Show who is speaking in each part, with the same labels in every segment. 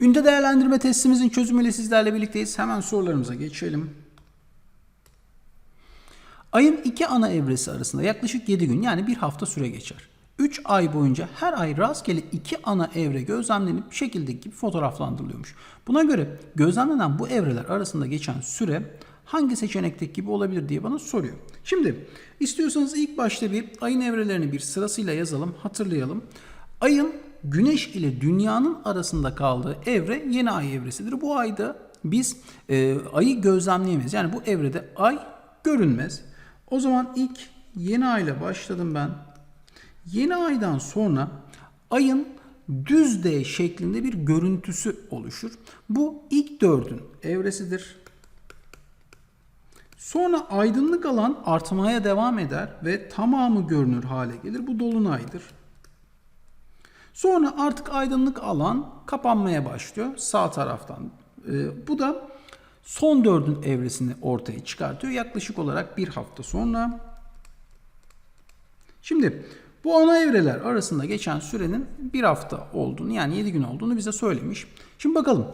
Speaker 1: Ünite değerlendirme testimizin çözümüyle sizlerle birlikteyiz. Hemen sorularımıza geçelim. Ayın iki ana evresi arasında yaklaşık 7 gün yani bir hafta süre geçer. 3 ay boyunca her ay rastgele iki ana evre gözlemlenip şekildeki gibi fotoğraflandırılıyormuş. Buna göre gözlemlenen bu evreler arasında geçen süre hangi seçenekteki gibi olabilir diye bana soruyor. Şimdi istiyorsanız ilk başta bir ayın evrelerini bir sırasıyla yazalım, hatırlayalım. Ayın Güneş ile Dünya'nın arasında kaldığı evre yeni ay evresidir. Bu ayda biz e, ayı gözlemleyemeyiz. Yani bu evrede ay görünmez. O zaman ilk yeni ayla başladım ben. Yeni aydan sonra ayın düz D şeklinde bir görüntüsü oluşur. Bu ilk dördün evresidir. Sonra aydınlık alan artmaya devam eder ve tamamı görünür hale gelir. Bu dolunaydır. Sonra artık aydınlık alan kapanmaya başlıyor sağ taraftan. Ee, bu da son dördün evresini ortaya çıkartıyor. Yaklaşık olarak bir hafta sonra. Şimdi bu ana evreler arasında geçen sürenin bir hafta olduğunu yani 7 gün olduğunu bize söylemiş. Şimdi bakalım.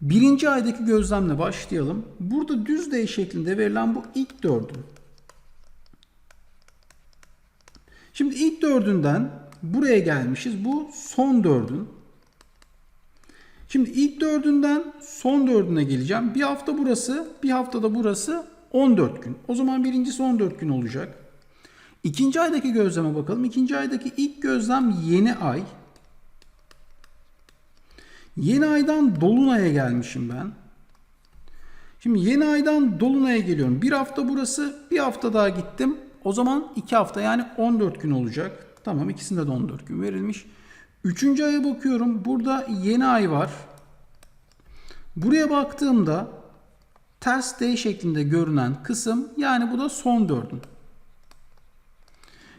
Speaker 1: Birinci aydaki gözlemle başlayalım. Burada düz D şeklinde verilen bu ilk dördün. Şimdi ilk dördünden buraya gelmişiz. Bu son dördün. Şimdi ilk dördünden son dördüne geleceğim. Bir hafta burası, bir haftada burası 14 gün. O zaman birincisi 14 gün olacak. İkinci aydaki gözleme bakalım. İkinci aydaki ilk gözlem yeni ay. Yeni aydan dolunaya gelmişim ben. Şimdi yeni aydan dolunaya geliyorum. Bir hafta burası, bir hafta daha gittim. O zaman iki hafta yani 14 gün olacak. Tamam ikisinde de 14 gün verilmiş. Üçüncü aya bakıyorum. Burada yeni ay var. Buraya baktığımda ters D şeklinde görünen kısım yani bu da son dördün.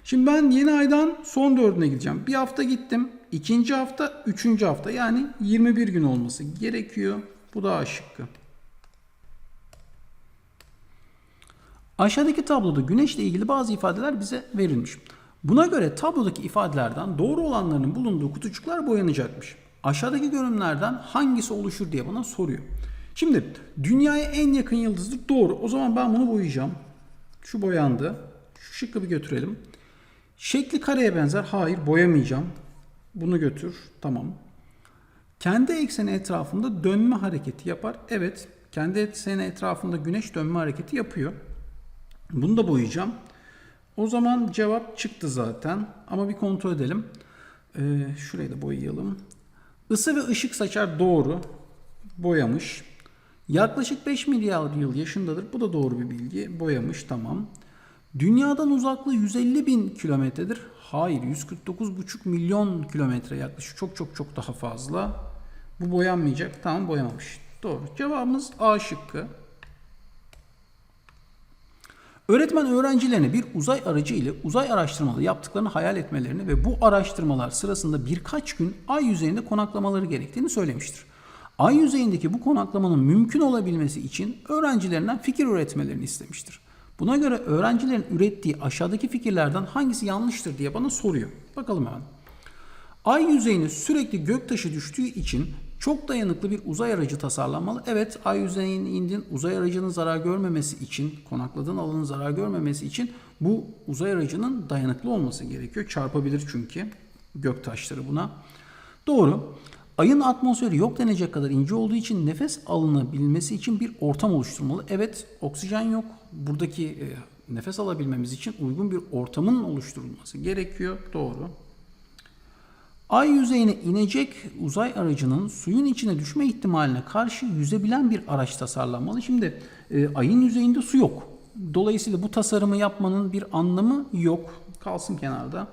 Speaker 1: Şimdi ben yeni aydan son dördüne gideceğim. Bir hafta gittim. İkinci hafta, üçüncü hafta yani 21 gün olması gerekiyor. Bu da A. Aşağıdaki tabloda güneşle ilgili bazı ifadeler bize verilmiş. Buna göre tablodaki ifadelerden doğru olanlarının bulunduğu kutucuklar boyanacakmış. Aşağıdaki görünümlerden hangisi oluşur diye bana soruyor. Şimdi dünyaya en yakın yıldızdır. Doğru. O zaman ben bunu boyayacağım. Şu boyandı. Şu şıkkı bir götürelim. Şekli kareye benzer. Hayır boyamayacağım. Bunu götür. Tamam. Kendi ekseni etrafında dönme hareketi yapar. Evet. Kendi ekseni etrafında güneş dönme hareketi yapıyor. Bunu da boyayacağım. O zaman cevap çıktı zaten. Ama bir kontrol edelim. Ee, şurayı da boyayalım. Isı ve ışık saçar doğru. Boyamış. Yaklaşık 5 milyar yıl yaşındadır. Bu da doğru bir bilgi. Boyamış tamam. Dünyadan uzaklığı 150 bin kilometredir. Hayır 149,5 milyon kilometre yaklaşık. Çok çok çok daha fazla. Bu boyanmayacak. Tamam boyamamış. Doğru. Cevabımız A şıkkı. Öğretmen öğrencilerine bir uzay aracı ile uzay araştırmaları yaptıklarını hayal etmelerini ve bu araştırmalar sırasında birkaç gün ay yüzeyinde konaklamaları gerektiğini söylemiştir. Ay yüzeyindeki bu konaklamanın mümkün olabilmesi için öğrencilerinden fikir üretmelerini istemiştir. Buna göre öğrencilerin ürettiği aşağıdaki fikirlerden hangisi yanlıştır diye bana soruyor. Bakalım hemen. Ay yüzeyine sürekli göktaşı düştüğü için çok dayanıklı bir uzay aracı tasarlanmalı. Evet ay yüzeyine indin uzay aracının zarar görmemesi için konakladığın alanın zarar görmemesi için bu uzay aracının dayanıklı olması gerekiyor. Çarpabilir çünkü göktaşları buna. Doğru. Ayın atmosferi yok denecek kadar ince olduğu için nefes alınabilmesi için bir ortam oluşturmalı. Evet oksijen yok. Buradaki e, nefes alabilmemiz için uygun bir ortamın oluşturulması gerekiyor. Doğru. Ay yüzeyine inecek uzay aracının suyun içine düşme ihtimaline karşı yüzebilen bir araç tasarlanmalı. Şimdi e, ayın yüzeyinde su yok. Dolayısıyla bu tasarımı yapmanın bir anlamı yok. Kalsın kenarda.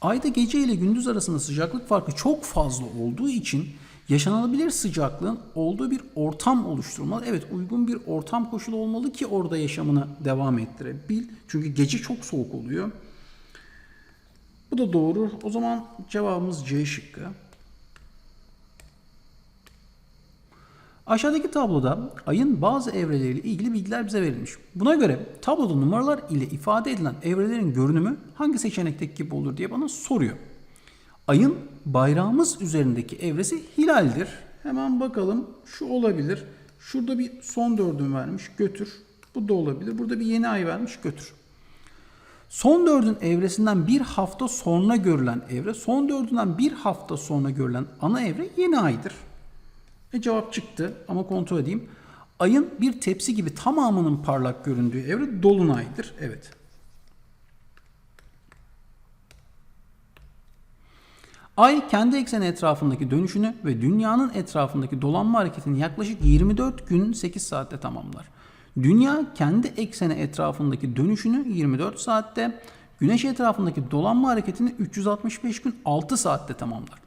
Speaker 1: Ayda gece ile gündüz arasında sıcaklık farkı çok fazla olduğu için yaşanabilir sıcaklığın olduğu bir ortam oluşturmalı. Evet uygun bir ortam koşulu olmalı ki orada yaşamını devam ettirebil. Çünkü gece çok soğuk oluyor. Bu da doğru. O zaman cevabımız C şıkkı. Aşağıdaki tabloda ayın bazı evreleriyle ilgili bilgiler bize verilmiş. Buna göre tabloda numaralar ile ifade edilen evrelerin görünümü hangi seçenekteki gibi olur diye bana soruyor. Ayın bayrağımız üzerindeki evresi hilaldir. Hemen bakalım şu olabilir. Şurada bir son dördün vermiş götür. Bu da olabilir. Burada bir yeni ay vermiş götür. Son dördün evresinden bir hafta sonra görülen evre, son dördünden bir hafta sonra görülen ana evre yeni aydır. E cevap çıktı ama kontrol edeyim. Ayın bir tepsi gibi tamamının parlak göründüğü evre dolunaydır. Evet. Ay kendi ekseni etrafındaki dönüşünü ve dünyanın etrafındaki dolanma hareketini yaklaşık 24 gün 8 saatte tamamlar. Dünya kendi ekseni etrafındaki dönüşünü 24 saatte, Güneş etrafındaki dolanma hareketini 365 gün 6 saatte tamamlar.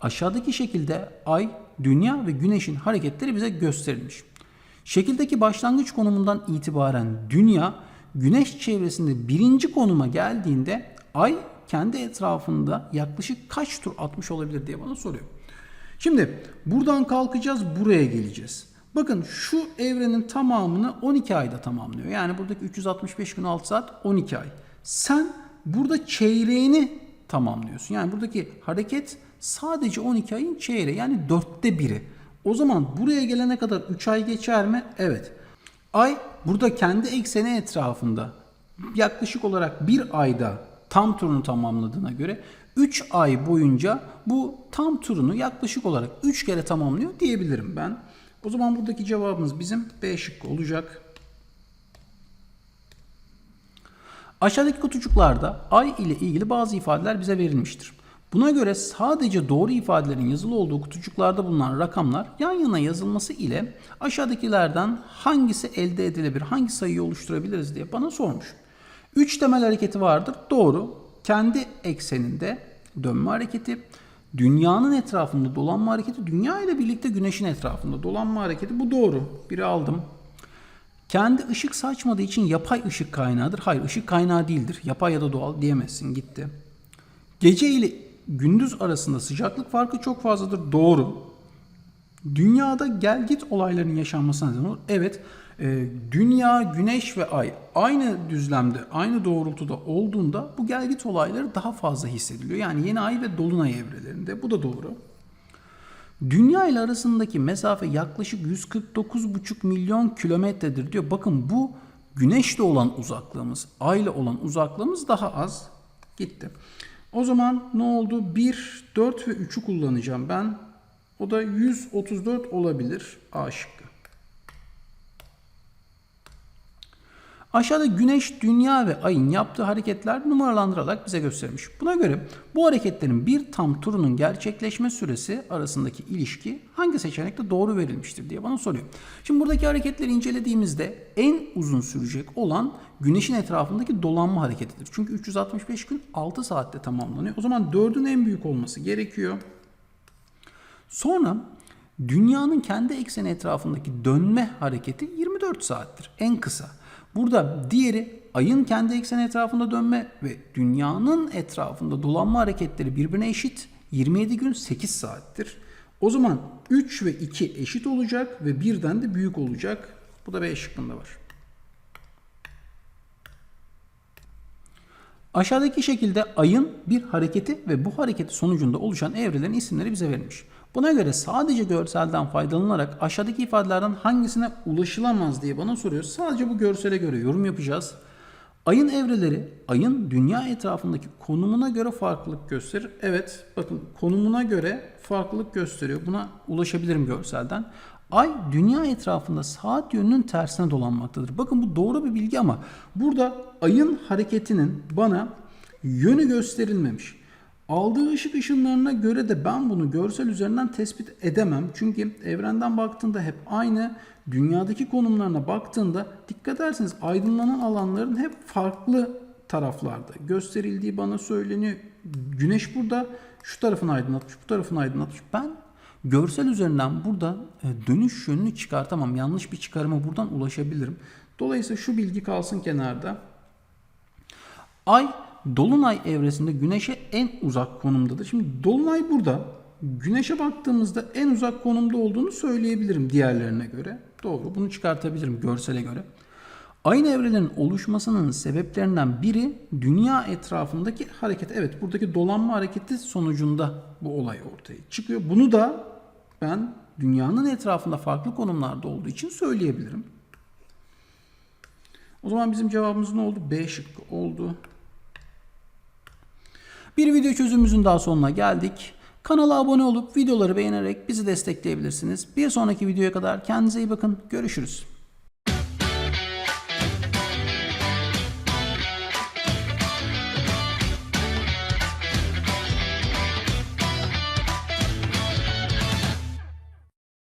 Speaker 1: Aşağıdaki şekilde Ay, Dünya ve Güneş'in hareketleri bize gösterilmiş. Şekildeki başlangıç konumundan itibaren Dünya, Güneş çevresinde birinci konuma geldiğinde Ay kendi etrafında yaklaşık kaç tur atmış olabilir diye bana soruyor. Şimdi buradan kalkacağız buraya geleceğiz. Bakın şu evrenin tamamını 12 ayda tamamlıyor. Yani buradaki 365 gün 6 saat 12 ay. Sen burada çeyreğini tamamlıyorsun. Yani buradaki hareket sadece 12 ayın çeyreği yani dörtte biri. O zaman buraya gelene kadar 3 ay geçer mi? Evet. Ay burada kendi ekseni etrafında yaklaşık olarak bir ayda tam turunu tamamladığına göre 3 ay boyunca bu tam turunu yaklaşık olarak 3 kere tamamlıyor diyebilirim ben. O zaman buradaki cevabımız bizim B şıkkı olacak. Aşağıdaki kutucuklarda ay ile ilgili bazı ifadeler bize verilmiştir. Buna göre sadece doğru ifadelerin yazılı olduğu kutucuklarda bulunan rakamlar yan yana yazılması ile aşağıdakilerden hangisi elde edilebilir, hangi sayıyı oluşturabiliriz diye bana sormuş. 3 temel hareketi vardır. Doğru. Kendi ekseninde dönme hareketi, dünyanın etrafında dolanma hareketi, dünya ile birlikte güneşin etrafında dolanma hareketi. Bu doğru. Biri aldım. Kendi ışık saçmadığı için yapay ışık kaynağıdır. Hayır ışık kaynağı değildir. Yapay ya da doğal diyemezsin gitti. Gece ile gündüz arasında sıcaklık farkı çok fazladır. Doğru. Dünyada gel git olayların yaşanmasına neden olur. Evet. E, dünya, güneş ve ay aynı düzlemde, aynı doğrultuda olduğunda bu gel git olayları daha fazla hissediliyor. Yani yeni ay ve dolunay evrelerinde. Bu da doğru. Dünya ile arasındaki mesafe yaklaşık 149,5 milyon kilometredir diyor. Bakın bu güneşle olan uzaklığımız, ay ile olan uzaklığımız daha az. Gitti. O zaman ne oldu? 1, 4 ve 3'ü kullanacağım ben. O da 134 olabilir. A şıkkı. Aşağıda Güneş, Dünya ve Ay'ın yaptığı hareketler numaralandırılarak bize gösterilmiş. Buna göre bu hareketlerin bir tam turunun gerçekleşme süresi arasındaki ilişki hangi seçenekte doğru verilmiştir diye bana soruyor. Şimdi buradaki hareketleri incelediğimizde en uzun sürecek olan Güneş'in etrafındaki dolanma hareketidir. Çünkü 365 gün 6 saatte tamamlanıyor. O zaman 4'ün en büyük olması gerekiyor. Sonra Dünyanın kendi ekseni etrafındaki dönme hareketi 24 saattir. En kısa. Burada diğeri ayın kendi ekseni etrafında dönme ve dünyanın etrafında dolanma hareketleri birbirine eşit. 27 gün 8 saattir. O zaman 3 ve 2 eşit olacak ve birden de büyük olacak. Bu da B şıkkında var. Aşağıdaki şekilde ayın bir hareketi ve bu hareketi sonucunda oluşan evrelerin isimleri bize verilmiş. Buna göre sadece görselden faydalanarak aşağıdaki ifadelerden hangisine ulaşılamaz diye bana soruyor. Sadece bu görsele göre yorum yapacağız. Ayın evreleri ayın dünya etrafındaki konumuna göre farklılık gösterir. Evet bakın konumuna göre farklılık gösteriyor. Buna ulaşabilirim görselden. Ay dünya etrafında saat yönünün tersine dolanmaktadır. Bakın bu doğru bir bilgi ama burada ayın hareketinin bana yönü gösterilmemiş. Aldığı ışık ışınlarına göre de ben bunu görsel üzerinden tespit edemem. Çünkü evrenden baktığında hep aynı. Dünyadaki konumlarına baktığında dikkat ederseniz aydınlanan alanların hep farklı taraflarda gösterildiği bana söyleniyor. Güneş burada şu tarafını aydınlatmış, bu tarafını aydınlatmış. Ben görsel üzerinden burada e, dönüş yönünü çıkartamam. Yanlış bir çıkarıma buradan ulaşabilirim. Dolayısıyla şu bilgi kalsın kenarda. Ay Dolunay evresinde Güneş'e en uzak konumdadır. Şimdi Dolunay burada. Güneş'e baktığımızda en uzak konumda olduğunu söyleyebilirim diğerlerine göre. Doğru. Bunu çıkartabilirim görsele göre. Ayın evrelerinin oluşmasının sebeplerinden biri dünya etrafındaki hareket. Evet buradaki dolanma hareketi sonucunda bu olay ortaya çıkıyor. Bunu da ben dünyanın etrafında farklı konumlarda olduğu için söyleyebilirim. O zaman bizim cevabımız ne oldu? B şıkkı oldu. Bir video çözümümüzün daha sonuna geldik. Kanala abone olup videoları beğenerek bizi destekleyebilirsiniz. Bir sonraki videoya kadar kendinize iyi bakın. Görüşürüz.